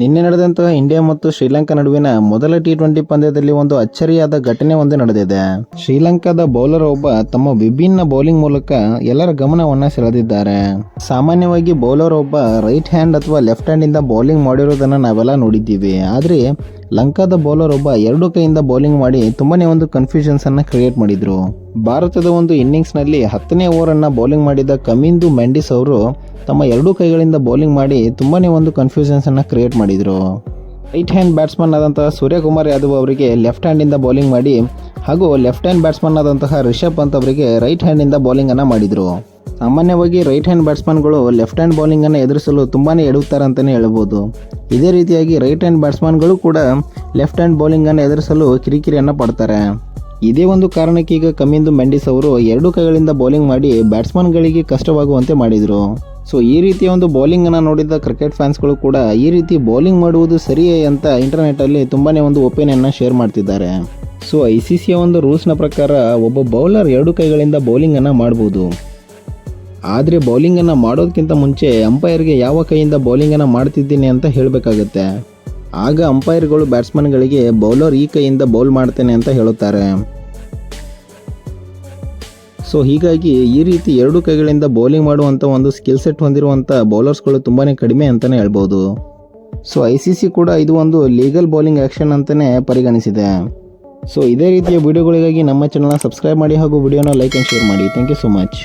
ನಿನ್ನೆ ನಡೆದಂತಹ ಇಂಡಿಯಾ ಮತ್ತು ಶ್ರೀಲಂಕಾ ನಡುವಿನ ಮೊದಲ ಟಿ ಟ್ವೆಂಟಿ ಪಂದ್ಯದಲ್ಲಿ ಒಂದು ಅಚ್ಚರಿಯಾದ ಘಟನೆ ಒಂದು ನಡೆದಿದೆ. ಶ್ರೀಲಂಕಾದ ಬೌಲರ್ ಒಬ್ಬ ತಮ್ಮ ವಿಭಿನ್ನ ಬೌಲಿಂಗ್ ಮೂಲಕ ಎಲ್ಲರ ಗಮನವನ್ನ ಸೆಳೆದಿದ್ದಾರೆ. ಸಾಮಾನ್ಯವಾಗಿ ಬೌಲರ್ ಒಬ್ಬ ರೈಟ್ ಹ್ಯಾಂಡ್ ಅಥವಾ ಲೆಫ್ಟ್ ಹ್ಯಾಂಡ್ ಇಂದ ಬೌಲಿಂಗ್ ಮಾಡಿರೋದನ್ನ ನಾವೆಲ್ಲ ನೋಡಿದ್ದೀವಿ. ಆದ್ರೆ ಲಂಕಾದ ಬೌಲರ್ ಒಬ್ಬ ಎರಡು ಕೈಯಿಂದ ಬೌಲಿಂಗ್ ಮಾಡಿ ತುಂಬಾನೇ ಒಂದು ಕನ್ಫ್ಯೂಷನ್ಸ್ ಅನ್ನ ಕ್ರಿಯೇಟ್ ಮಾಡಿದ್ರು. ಭಾರತದ ಒಂದು ಇನ್ನಿಂಗ್ಸ್ನಲ್ಲಿ ಹತ್ತನೇ ಓವರ್ ಅನ್ನ ಬೌಲಿಂಗ್ ಮಾಡಿದ ಕಮಿಂದು ಮೆಂಡಿಸ್ ಅವರು ತಮ್ಮ ಎರಡೂ ಕೈಗಳಿಂದ ಬೌಲಿಂಗ್ ಮಾಡಿ ತುಂಬಾನೇ ಒಂದು ಕನ್ಫ್ಯೂಷನ್ಸ್ ಅನ್ನ ಕ್ರಿಯೇಟ್ ಮಾಡಿದ್ರು. ರೈಟ್ ಹ್ಯಾಂಡ್ ಬ್ಯಾಟ್ಸ್ಮನ್ ಆದಂತಹ ಸೂರ್ಯಕುಮಾರ್ ಯಾದವ್ ಅವರಿಗೆ ಲೆಫ್ಟ್ ಹ್ಯಾಂಡಿಂದ ಬೌಲಿಂಗ್ ಮಾಡಿ ಹಾಗೂ ಲೆಫ್ಟ್ ಹ್ಯಾಂಡ್ ಬ್ಯಾಟ್ಸ್ಮನ್ ಆದಂತಹ ರಿಷಬ್ ಪಂತ್ ಅವರಿಗೆ ರೈಟ್ ಹ್ಯಾಂಡಿಂದ ಬೌಲಿಂಗ್ ಅನ್ನ ಮಾಡಿದ್ರು. ಸಾಮಾನ್ಯವಾಗಿ ರೈಟ್ ಹ್ಯಾಂಡ್ ಬ್ಯಾಟ್ಸ್ಮನ್ಗಳು ಲೆಫ್ಟ್ ಹ್ಯಾಂಡ್ ಬೌಲಿಂಗ್ ಅನ್ನು ಎದುರಿಸಲು ತುಂಬಾ ಎಡುತ್ತಾರೆ ಅಂತಲೇ ಹೇಳ್ಬೋದು. ಇದೇ ರೀತಿಯಾಗಿ ರೈಟ್ ಹ್ಯಾಂಡ್ ಬ್ಯಾಟ್ಸ್ಮನ್ಗಳು ಕೂಡ ಲೆಫ್ಟ್ ಹ್ಯಾಂಡ್ ಬೌಲಿಂಗ್ ಅನ್ನು ಎದುರಿಸಲು ಕಿರಿಕಿರಿಯನ್ನು ಪಡ್ತಾರೆ. ಇದೇ ಒಂದು ಕಾರಣಕ್ಕೆ ಈಗ ಕಮಿಂದು ಮೆಂಡಿಸ್ ಅವರು ಎರಡು ಕೈಗಳಿಂದ ಬೌಲಿಂಗ್ ಮಾಡಿ ಬ್ಯಾಟ್ಸ್ಮನ್ಗಳಿಗೆ ಕಷ್ಟವಾಗುವಂತೆ ಮಾಡಿದರು. ಸೊ ಈ ರೀತಿಯ ಒಂದು ಬೌಲಿಂಗ್ ಅನ್ನು ನೋಡಿದ ಕ್ರಿಕೆಟ್ ಫ್ಯಾನ್ಸ್ಗಳು ಕೂಡ ಈ ರೀತಿ ಬೌಲಿಂಗ್ ಮಾಡುವುದು ಸರಿಯೇ ಅಂತ ಇಂಟರ್ನೆಟ್ಟಲ್ಲಿ ತುಂಬಾನೇ ಒಂದು ಒಪಿನಿಯನ್ನ ಶೇರ್ ಮಾಡ್ತಿದ್ದಾರೆ. ಸೊ ಐ ಸಿ ಸಿಯ ಒಂದು ರೂಲ್ಸ್ನ ಪ್ರಕಾರ ಒಬ್ಬ ಬೌಲರ್ ಎರಡು ಕೈಗಳಿಂದ ಬೌಲಿಂಗನ್ನು ಮಾಡ್ಬೋದು. ಆದರೆ ಬೌಲಿಂಗನ್ನು ಮಾಡೋದಕ್ಕಿಂತ ಮುಂಚೆ ಅಂಪೈರ್ಗೆ ಯಾವ ಕೈಯಿಂದ ಬೌಲಿಂಗನ್ನು ಮಾಡ್ತಿದ್ದೀನಿ ಅಂತ ಹೇಳಬೇಕಾಗತ್ತೆ. ಆಗ ಅಂಪೈರ್ಗಳು ಬ್ಯಾಟ್ಸ್ಮನ್ಗಳಿಗೆ ಬೌಲರ್ ಈ ಕೈಯಿಂದ ಬೌಲ್ ಮಾಡ್ತೇನೆ ಅಂತ ಹೇಳುತ್ತಾರೆ. ಸೊ ಹೀಗಾಗಿ ಈ ರೀತಿ ಎರಡು ಕೈಗಳಿಂದ ಬೌಲಿಂಗ್ ಮಾಡುವಂಥ ಒಂದು ಸ್ಕಿಲ್ ಸೆಟ್ ಹೊಂದಿರುವಂಥ ಬೌಲರ್ಸ್ಗಳು ತುಂಬಾ ಕಡಿಮೆ ಅಂತಲೇ ಹೇಳ್ಬೋದು. ಸೊ ಐ ಸಿ ಸಿ ಕೂಡ ಇದು ಒಂದು ಲೀಗಲ್ ಬೌಲಿಂಗ್ ಆ್ಯಕ್ಷನ್ ಅಂತಲೇ ಪರಿಗಣಿಸಿದೆ. ಸೊ ಇದೇ ರೀತಿಯ ವಿಡಿಯೋಗಳಿಗಾಗಿ ನಮ್ಮ ಚಾನಲ್ನ ಸಬ್ಸ್ಕ್ರೈಬ್ ಮಾಡಿ ಹಾಗೂ ವಿಡಿಯೋನ ಲೈಕ್ ಆ್ಯಂಡ್ ಶೇರ್ ಮಾಡಿ. Thank you so much